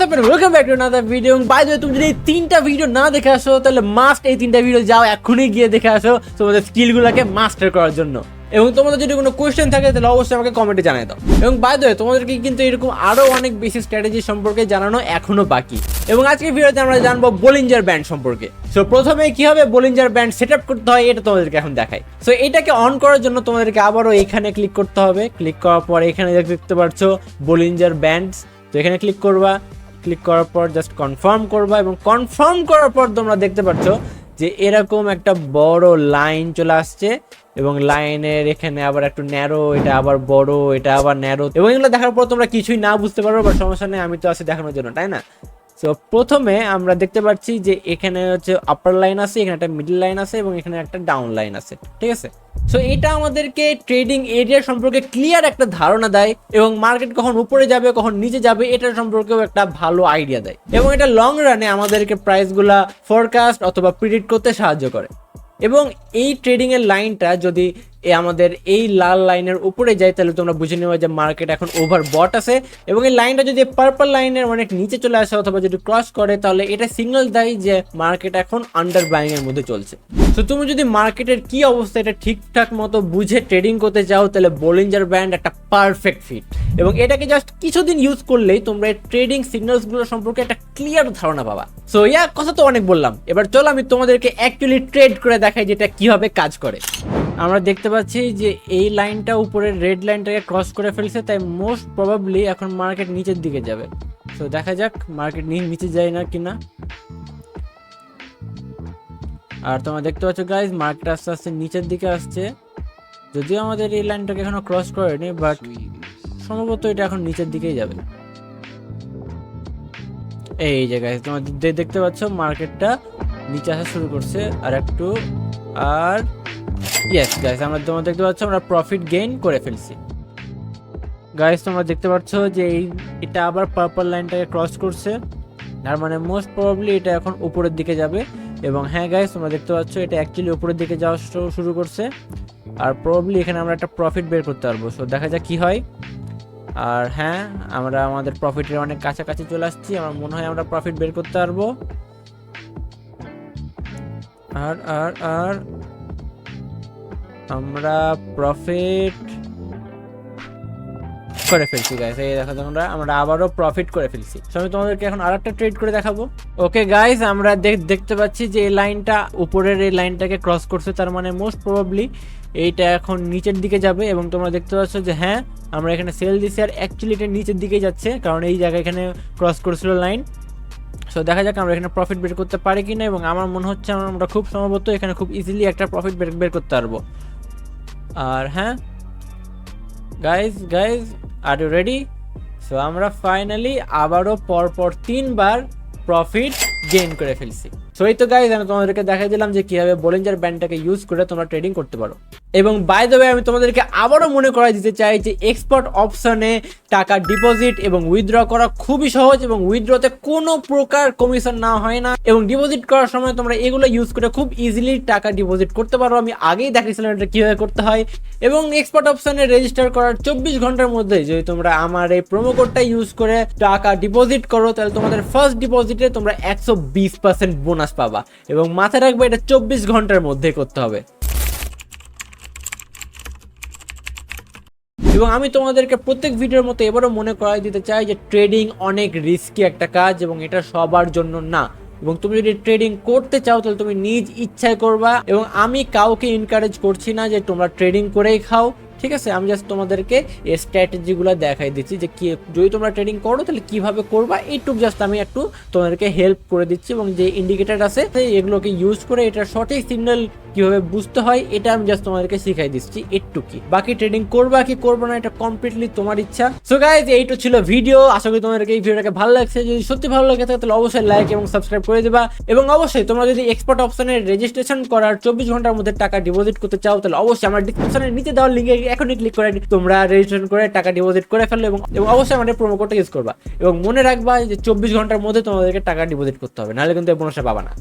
Welcome back to another video by the তুমি যদি এই তিনটা ভিডিও না দেখে আসো, তাহলে মাস্ট এই তিনটা ভিডিও যাও এখনই গিয়ে দেখে আসো তোমাদের স্কিলগুলোকে মাস্টার করার জন্য। এবং তোমাদের যদি কোনো কোয়েশ্চেন থাকে, তাহলে অবশ্যই আমাকে কমেন্টে জানিয়ে দাও। এবং বাই দ্য তোমাদেরকে কিন্তু এরকম আরও অনেক বেশি স্ট্র্যাটেজি সম্পর্কে জানানো এখনও বাকি। এবং আজকে ভিডিওতে আমরা জানব বোলিঞ্জার ব্যান্ড সম্পর্কে। সো প্রথমে কীভাবে বোলিঞ্জার ব্যান্ড সেট আপ করতে হয়, এটা তোমাদেরকে এখন দেখাই। সো এটাকে অন করার জন্য তোমাদেরকে আবারও এখানে ক্লিক করতে হবে। ক্লিক করার পর এখানে দেখতে পাচ্ছ বোলিঞ্জার ব্যান্ডস তো এখানে ক্লিক করবা। ক্লিক করার পর জাস্ট কনফার্ম করবা এবং কনফার্ম করার পর তোমরা দেখতে পাচ্ছ যে এরকম একটা বড় লাইন চলে আসছে এবং লাইনের এখানে আবার একটু ন্যারো এটা আবার বড়, এটা আবার ন্যারো এবং এগুলো দেখার পর তোমরা কিছুই না বুঝতে পারো বা সমস্যা নেই, আমি তো আছি দেখানোর জন্য, তাই না? তো প্রথমে আমরা দেখতে পাচ্ছি যে এখানে হচ্ছে আপার লাইন আছে, এখানে একটা মিডল লাইন আছে এবং এখানে একটা ডাউন লাইন আছে, ঠিক আছে? সো এটা আমাদেরকে ট্রেডিং এরিয়া সম্পর্কে ক্লিয়ার একটা ধারণা দেয় এবং মার্কেট কখন উপরে যাবে, কখন নিচে যাবে এটার সম্পর্কেও একটা ভালো আইডিয়া দেয় এবং এটা লং রানে আমাদেরকে প্রাইসগুলা ফোরকাস্ট অথবা প্রিডিক্ট করতে সাহায্য করে। এবং এই ট্রেডিং এর লাইনটা যদি এ আমাদের এই লাল লাইনের উপরে যায়, তাহলে তোমরা বুঝে নেবে যে মার্কেট এখন ওভার বট আছে এবং এই লাইনটা যদি পার্পল লাইনের অনেক নিচে চলে আসে অথবা যদি ক্রস করে, তাহলে এটা সিগন্যাল দেয় যে মার্কেট এখন আন্ডার বাইং এর মধ্যে চলছে। তো তুমি যদি মার্কেটের কি অবস্থা, এটা ঠিকঠাক মতো বুঝে ট্রেডিং করতে চাও, তাহলে বোলিঞ্জার ব্যান্ড একটা পারফেক্ট ফিট এবং এটাকে জাস্ট কিছুদিন ইউজ করলেই তোমরা ট্রেডিং সিগন্যালসগুলো সম্পর্কে একটা ক্লিয়ার ধারণা পাবা। সো ইয়া কথা তো অনেক বললাম। এবার চলো আমি তোমাদেরকে অ্যাকচুয়ালি ট্রেড করে দেখাই যেটা কীভাবে কাজ করে। আমরা দেখতে পাচ্ছি যে এই লাইনটা উপরের রেড লাইনটাকে ক্রস করে ফেলছে, তাই মোস্ট প্রবাবলি এখন মার্কেট নিচের দিকে যাবে। তো দেখা যাক মার্কেট নিচে যায় না কিনা। আর তোমরা দেখতে পাচ্ছ গাইজ মার্কেট আস্তে আস্তে নিচের দিকে আসছে। যদিও আমাদের এই লাইনটাকে এখনও ক্রস করেনি বাট সম্ভবত এটা এখন নিচের দিকেই যাবে। এই যে গাইজ তোমরা দেখতে পাচ্ছ মার্কেটটা নিচে আসা শুরু করছে। আর একটু আর ইয়েস গাইস আমরা তোমরা দেখতে পাচ্ছ, আমরা প্রফিট গেইন করে ফেলছি। গাইস তোমরা দেখতে পাচ্ছ যে এই, এটা আবার পার্পল লাইনটাকে ক্রস করছে। তার মানে মোস্ট প্রবাবলি এটা এখন উপরের দিকে যাবে। এবং হ্যাঁ গাইস তোমরা দেখতে পাচ্ছ, এটা অ্যাকচুয়ালি উপরের দিকে যাওয়া শুরু করছে। আর প্রবাবলি এখানে আমরা একটা প্রফিট বের করতে পারব। সো দেখা যাক কি হয়। আর হ্যাঁ আমরা আমাদের প্রফিটের অনেক কাছাকাছি চলে আসছি। আমার মনে হয় আমরা প্রফিট বের করতে পারব। আর আর আর আমরা প্রফিট করে ফেলছি গাইস এই দেখো তোমরা আমরা আবারও প্রফিট করে ফেলছি। So, আমি তোমাদেরকে এখন আরেকটা ট্রেড করে দেখাবো। ওকে গাইস আমরা দেখ- দেখতে পাচ্ছি যে এই লাইনটা উপরের এই লাইনটাকে ক্রস করছে তার মানে মোস্ট প্রবাবলি এইটা এখন নিচের দিকে যাবে এবং তোমরা দেখতে পাচ্ছ যে হ্যাঁ আমরা এখানে সেল দিছি আর অ্যাকচুয়ালি এটা নিচের দিকে যাচ্ছে কারণ এই জায়গা এখানে ক্রস করছিল লাইন সো দেখা যাক আমরা এখানে প্রফিট বের করতে পারি কিনা এবং আমার মনে হচ্ছে আমরা খুব সম্ভবত এখানে খুব ইজিলি একটা প্রফিট বের করতে পারব। আর হ্যাঁ guys guys are you ready so আমরা ফাইনালি আবারও পরপর তিনবার প্রফিট গেইন করে ফেলছি। সো এই তো গাইজ আমি তোমাদেরকে দেখাই দিলাম যে কীভাবে বোলেঞ্জার ব্যান্ডটাকে ইউজ করে তোমরা ট্রেডিং করতে পারো। এবং বাই দ্য ওয়ে আমি তোমাদেরকে আবারও মনে করাই দিতে চাই যে এক্সপোর্ট অপশনে টাকা ডিপোজিট এবং উইথড্র করা খুবই সহজ এবং উইথড্রতে কোনো প্রকার কমিশন না হয় না। এবং ডিপোজিট করার সময় তোমরা এগুলো ইউজ করে খুব ইজিলি টাকা ডিপোজিট করতে পারো। আমি আগেই দেখিয়েছিলাম এটা কীভাবে করতে হয়। এবং এক্সপোর্ট অপশনে রেজিস্টার করার চব্বিশ ঘণ্টার মধ্যে যদি তোমরা আমার এই প্রোমো কোডটা ইউজ করে টাকা ডিপোজিট করো, তাহলে তোমাদের ফার্স্ট ডিপোজিটে তোমরা একশো বিশ পার্সেন্ট বোনাস পাবা। এবং মাথায় রাখবে এটা চব্বিশ ঘণ্টার মধ্যে করতে হবে। এবং আমি তোমাদেরকে প্রত্যেক ভিডিওর মতো এবারও মনে করাই দিতে চাই যে ট্রেডিং অনেক রিস্কি একটা কাজ এবং এটা সবার জন্য না। এবং তুমি যদি ট্রেডিং করতে চাও, তাহলে তুমি নিজ ইচ্ছায় করবা এবং আমি কাউকে এনকারেজ করছি না যে তোমরা ট্রেডিং করেই খাও, ঠিক আছে? আমি জাস্ট তোমাদেরকে স্ট্র্যাটেজিগুলো দেখাই দিচ্ছি যে কি যদি তোমরা ট্রেডিং করো, তাহলে কীভাবে করবা? এইটুকু জাস্ট আমি একটু তোমাদেরকে হেল্প করে দিচ্ছি এবং যে ইন্ডিকেটার আছে এগুলোকে ইউজ করে এটা সঠিক সিগন্যাল কীভাবে বুঝতে হয়, এটা আমি জাস্ট তোমাদেরকে শিখাই দিচ্ছি একটুকি বাকি ট্রেডিং করবা কি করব না, এটা কমপ্লিটলি তোমার ইচ্ছা। সো গাইজ এইটা ছিল ভিডিও আশা করি তোমাদেরকে এই ভিডিওটাকে ভালো লাগছে। যদি সত্যি ভালো লাগে থাকে, তাহলে অবশ্যই লাইক এবং সাবস্ক্রাইব করে দেবা। এবং অবশ্যই তোমরা যদি এক্সপোর্ট অপশনে রেজিস্ট্রেশন করার চব্বিশ ঘণ্টার মধ্যে টাকা ডিপোজিট করতে চাও, তাহলে অবশ্যই আমার ডিসক্রিপশনের নিচে দেওয়ার লিঙ্কে এখনই ক্লিক করে তোমরা রেজিস্ট্রেশন করে টাকা ডিপোজিট করে ফেলো এবং অবশ্যই আমাদের প্রোমো কোডটা ইউজ করবা। এবং মনে রাখবা যে চব্বিশ ঘণ্টার মধ্যে তোমাদেরকে টাকা ডিপোজিট করতে হবে, নাহলে কিন্তু এই বোনাসটা পাবা না।